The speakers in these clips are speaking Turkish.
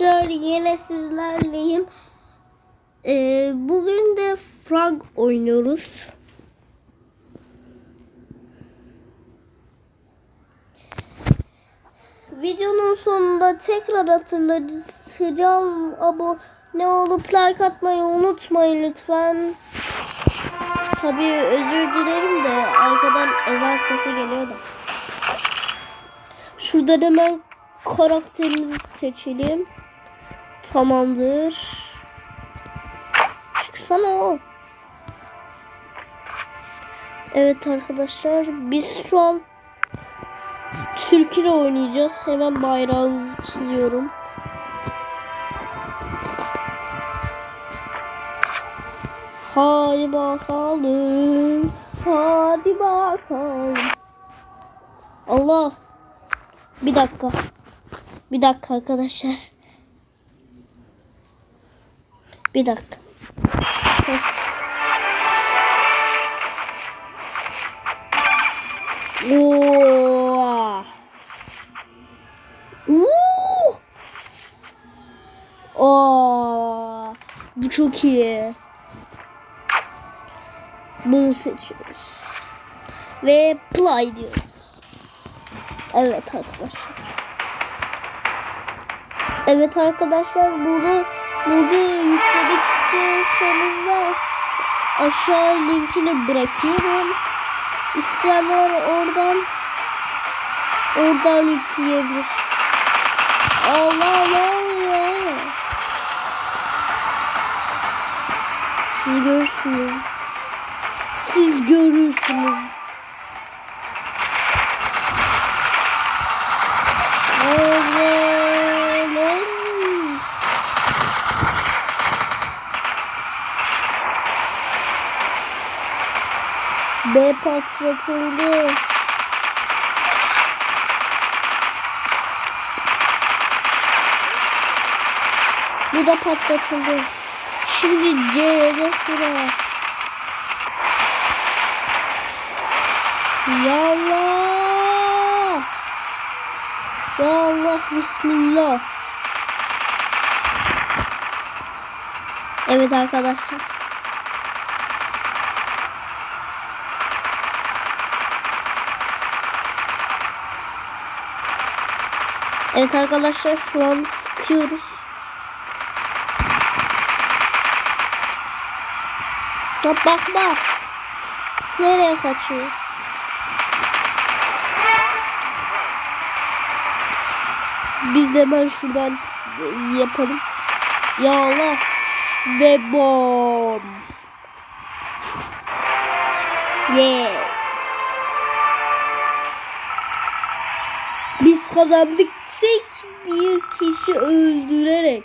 arkadaşlar yine sizlerleyim. Ee, bugün de Frog oynuyoruz. Videonun sonunda tekrar hatırlatacağım. Abone olup like atmayı unutmayın lütfen. Tabii özür dilerim de arkadan ezan sesi geliyor da. Şuradan hemen karakterimizi seçelim. Tamamdır. Çıksana o. Evet arkadaşlar biz şu an Türkiye oynayacağız. Hemen bayrağımızı çiziyorum. Hadi bakalım. Hadi bakalım. Allah. Bir dakika. Bir dakika arkadaşlar. Bir dakika. Oo. Oo. Oo. Bu çok iyi. Bunu seçiyoruz. Ve play diyoruz. Evet arkadaşlar. Evet arkadaşlar bunu bunu yüklemek istiyorsanız da aşağı linkini bırakıyorum. İsteyenler oradan oradan yükleyebilir. Allah oluyor? Siz görürsünüz. Siz görürsünüz. B patlatıldı. Bu da patlatıldı. Şimdi C'de sıra. Ya Allah. Ya Allah Bismillah. Evet arkadaşlar. Evet arkadaşlar şu an sıkıyoruz. Ya bakma. Nereye kaçıyor? Biz hemen şuradan yapalım. Ya Allah. Ve bom. Yeah. Biz kazandık tek bir kişi öldürerek.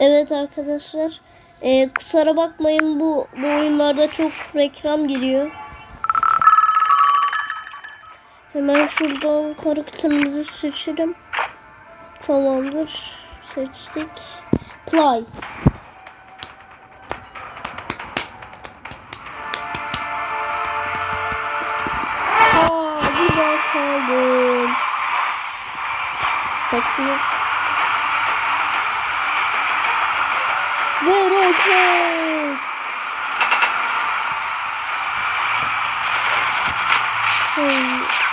Evet arkadaşlar. Ee, kusura bakmayın bu, bu oyunlarda çok reklam geliyor. Hemen şuradan karakterimizi seçelim. Tamamdır. Seçtik. Play. Saçma. Ve roket. Hmm.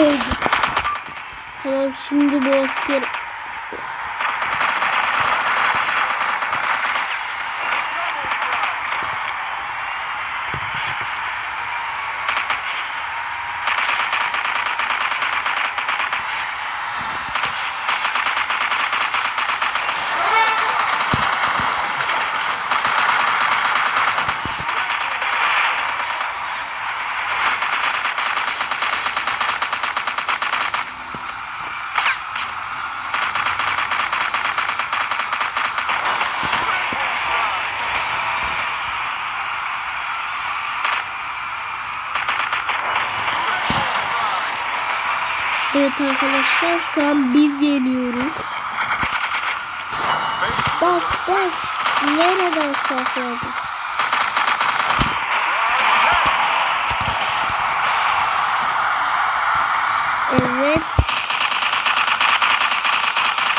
Öldü. Tamam şimdi bu asker Arkadaşlar şu an biz yeniyoruz. Bak bak nereden sakladı? Evet.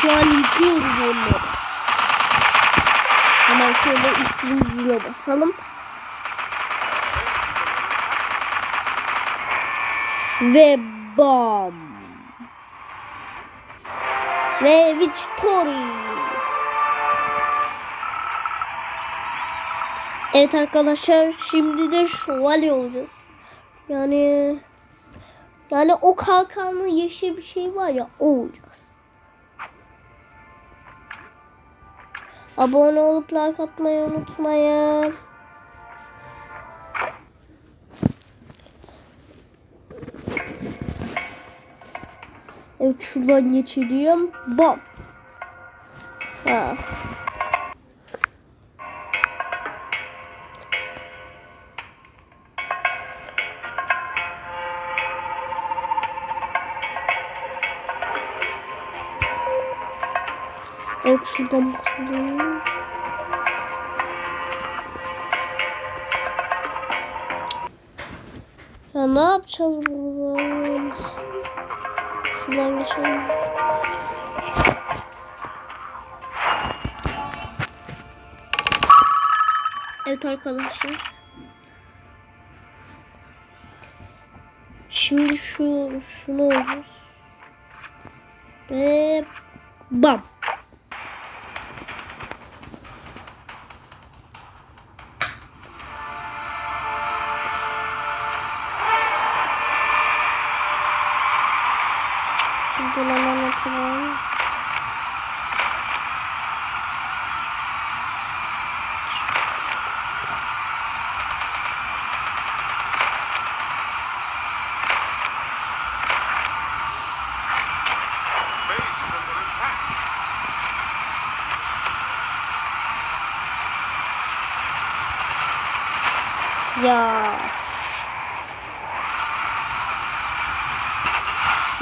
Şu an yıkıyoruz onları. Hemen şöyle iksirimizi zile basalım. Ve bam. Ve victory. Evet arkadaşlar şimdi de şövalye olacağız. Yani yani o kalkanlı yeşil bir şey var ya o olacağız. Abone olup like atmayı unutmayın. Evet şuradan geçelim. Bam. Ha. Evet şuradan bakalım. Ya ne yapacağız buradan? Şuradan geçelim. Evet arkadaşlar. Şimdi şu şunu alıyoruz. Ve bam. Şuradan hemen yapalım.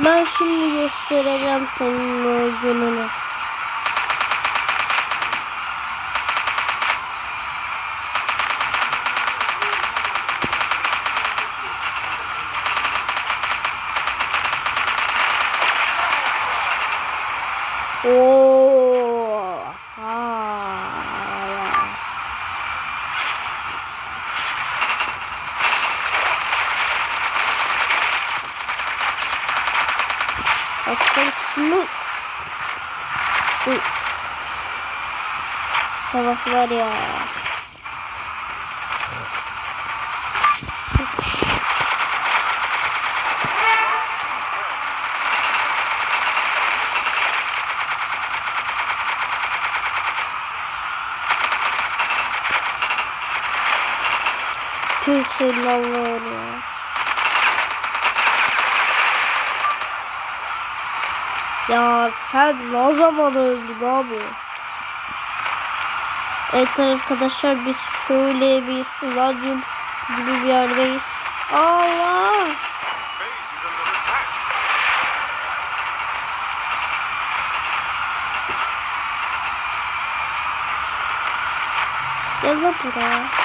Ben şimdi göstereceğim senin gününü. Bu Savaş var ya. Tüm silahlar ya. Ya sen ne zaman öldün abi? Evet arkadaşlar biz şöyle bir stadyum gibi bir yerdeyiz. Allah! Gel lan buraya.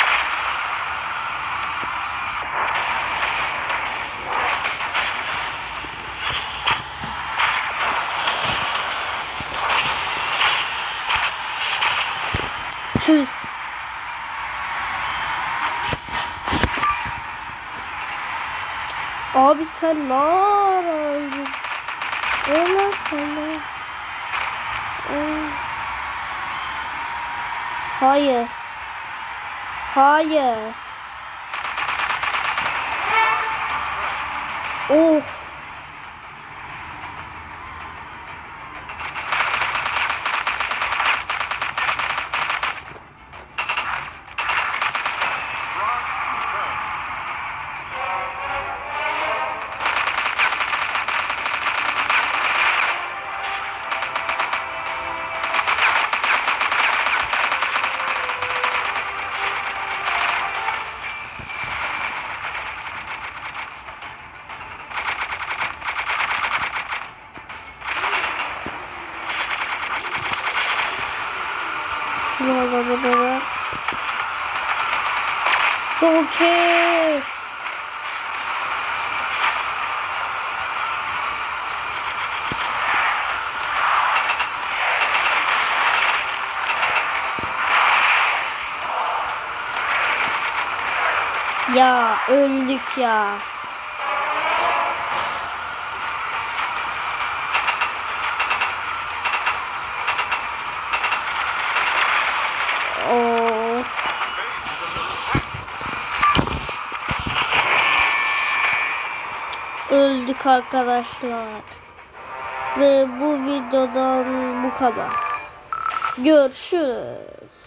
Tschüss. Abi sen ne ara öldün? Ömer sana. Hayır. Hayır. Oh. Roket. Ya öldük ya. Arkadaşlar. Ve bu videodan bu kadar. Görüşürüz.